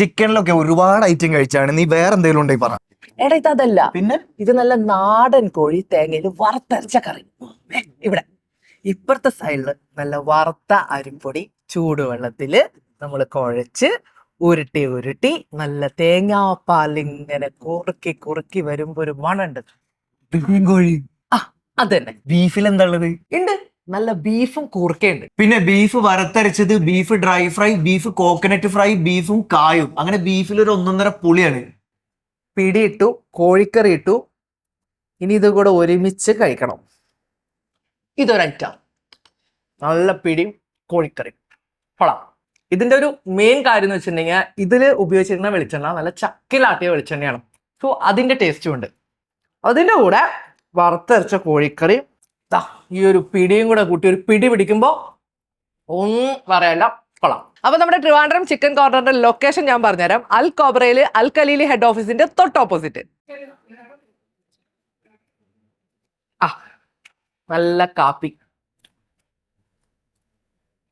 ചിക്കനിലൊക്കെ ഒരുപാട് ഐറ്റം കഴിച്ചാണ്. നീ വേറെ എന്തെങ്കിലും ഉണ്ടെങ്കിൽ പറ. എടാ ഇത് അതല്ല. പിന്നെ? ഇത് നല്ല നാടൻ കോഴി തേങ്ങയിൽ വറുത്തരച്ച കറി. ഇവിടെ. ഇപ്പുറത്തെ സൈഡിൽ നല്ല വറുത്ത അരിപ്പൊടി ചൂടുവെള്ളത്തിൽ നമ്മൾ കുഴച്ച് ഉരുട്ടി ഉരുട്ടി നല്ല തേങ്ങാപ്പാൽ ഇങ്ങനെ കുറുക്കി കുറുക്കി വരുമ്പോ ഒരു മണുണ്ട് കോഴി. ആ തന്നെ. ബീഫിൽ എന്താ ഉള്ളത്? ഉണ്ട്. നല്ല ബീഫും കൂർക്കയുണ്ട്. പിന്നെ beef വറുത്തരച്ചത് beef dry fry beef coconut fry ബീഫും കായും. അങ്ങനെ ബീഫിൽ ഒരു ഒന്നൊന്നര പുളിയാണ്. പിടിയിട്ടു കോഴിക്കറി ഇട്ടു. ഇനി ഇത് കൂടെ ഒരുമിച്ച് കഴിക്കണം. ഇതൊരൈറ്റം. നല്ല പിടിയും കോഴിക്കറി. കൊള്ളാം. ഇതിന്റെ ഒരു മെയിൻ കാര്യം എന്ന് വെച്ചിട്ടുണ്ടെങ്കിൽ ഇതിൽ ഉപയോഗിച്ചിരുന്ന വെളിച്ചെണ്ണ നല്ല ചക്കിലാട്ടിയ വെളിച്ചെണ്ണയാണ്. സോ അതിന്റെ ടേസ്റ്റും ഉണ്ട്. അതിന്റെ കൂടെ വറുത്തരച്ച കോഴിക്കറി ദാ ഈ ഒരു പിടിയും കൂടെ കൂട്ടി ഒരു പിടി പിടിക്കുമ്പോൾ ഒന്നും പറയല്ല കൊള്ളാം. അപ്പൊ നമ്മുടെ ട്രിവാൻഡ്രം ചിക്കൻ കോർണറിന്റെ ലൊക്കേഷൻ ഞാൻ പറഞ്ഞുതരാം. അൽ കോബ്രയിൽ അൽ കലീലി ഹെഡ് ഓഫീസിന്റെ തൊട്ട് ഓപ്പോസിറ്റ് ആ നല്ല കാപ്പി.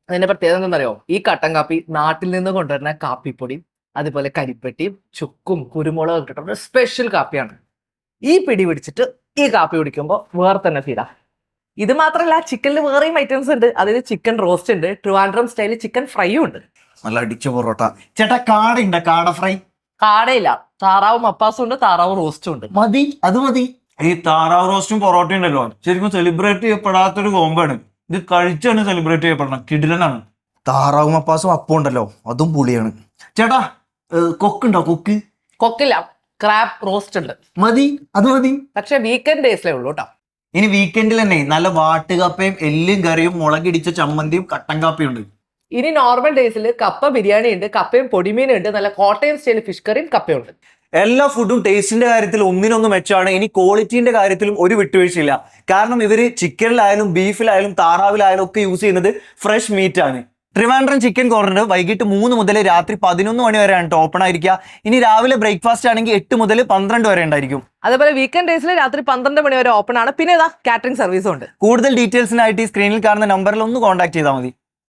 അതിന്റെ പ്രത്യേകത എന്താണെന്നറിയോ? ഈ കട്ടൻ കാപ്പി നാട്ടിൽ നിന്ന് കൊണ്ടുവരുന്ന കാപ്പിപ്പൊടി അതുപോലെ കരിപ്പെട്ടിയും ചുക്കും കുരുമുളകും കിട്ടുന്ന സ്പെഷ്യൽ കാപ്പിയാണ്. ഈ പിടി പിടിച്ചിട്ട് ഈ കാപ്പി കുടിക്കുമ്പോൾ വേറെ തന്നെ ഫീലാ ഇത് മാത്രമല്ല ചിക്കനിൽ വേറെയും ഐറ്റംസ് ഉണ്ട്. അതായത് ചിക്കൻ റോസ്റ്റ് ഉണ്ട് ട്രിവാൻഡ്രം സ്റ്റൈലിൽ ചിക്കൻ ഫ്രൈയും ഉണ്ട്. നല്ല അടിച്ച പൊറോട്ട. ചേട്ടാ കാട ഉണ്ട് കാട ഫ്രൈ കാടയില്ല. താറാവും മപ്പാസും ഉണ്ട് താറാവും റോസ്റ്റും ഉണ്ട്. മതി അത് മതി. ഈ താറാവ് റോസ്റ്റും പൊറോട്ടയും ഉണ്ടല്ലോ. ശരിക്കും സെലിബ്രേറ്റ് ചെയ്യപ്പെടാത്തൊരു കോമ്പാണ് ഇത് കഴിച്ചാണ് സെലിബ്രേറ്റ് ചെയ്യപ്പെടണം. കിടിലനാണ്. താറാവും അപ്പാസും അപ്പം ഉണ്ടല്ലോ. അതും പുളിയാണ്. ചേട്ടാ കൊക്കുണ്ടോ കൊക്ക്? കൊക്കില്ല. ക്രാബ് റോസ്റ്റ് ഉണ്ട്. മതി അത് മതി. പക്ഷെ വീക്കെൻഡ് ഡേയ്സിലേ ഉള്ളൂ കേട്ടോ ഇനി വീക്കെൻഡിൽ തന്നെ നല്ല വാട്ടുകപ്പയും എല്ലും കറിയും മുളകിടിച്ച ചമ്മന്തിയും കട്ടൻ കാപ്പിയും ഉണ്ട്. ഇനി നോർമൽ ഡേയ്സിൽ കപ്പ ബിരിയാണി ഉണ്ട് കപ്പയും പൊടിമീനും ഉണ്ട് നല്ല കോട്ടയം സ്റ്റൈൽ ഫിഷ് കറിയും കപ്പയും ഉണ്ട്. എല്ലാ ഫുഡും ടേസ്റ്റിന്റെ കാര്യത്തിൽ ഒന്നിനൊന്ന് മെച്ചമാണ് ഇനി ക്വാളിറ്റിന്റെ കാര്യത്തിലും ഒരു വിട്ടുവീഴ്ചയില്ല. കാരണം ഇവർ ചിക്കനിലായാലും ബീഫിലായാലും താറാവിലായാലും ഒക്കെ യൂസ് ചെയ്യുന്നത് ഫ്രഷ് മീറ്റ് ആണ്. ട്രിവാൻഡ്രം ചിക്കൻ കോർണർ വൈകിട്ട് മൂന്ന് മുതൽ രാത്രി പതിനൊന്ന് മണി വരെയാണ് ഓപ്പൺ ആയിരിക്കുക. ഇനി രാവിലെ ബ്രേക്ക്ഫാസ്റ്റ് ആണെങ്കിൽ എട്ട് മുതൽ പന്ത്രണ്ട് വരെ ഉണ്ടായിരിക്കും. അതേപോലെ വീക്കെൻഡ് ഡേയ്സിൽ രാത്രി പന്ത്രണ്ട് മണി വരെ ഓപ്പൺ ആണ്. പിന്നെ ഇതാ കാറ്ററിംഗ് സർവീസും ഉണ്ട്. കൂടുതൽ ഡീറ്റെയിൽസിനായിട്ട് ഈ സ്ക്രീനിൽ കാണുന്ന നമ്പറിൽ ഒന്ന് കോൺടാക്ട് ചെയ്താൽ മതി.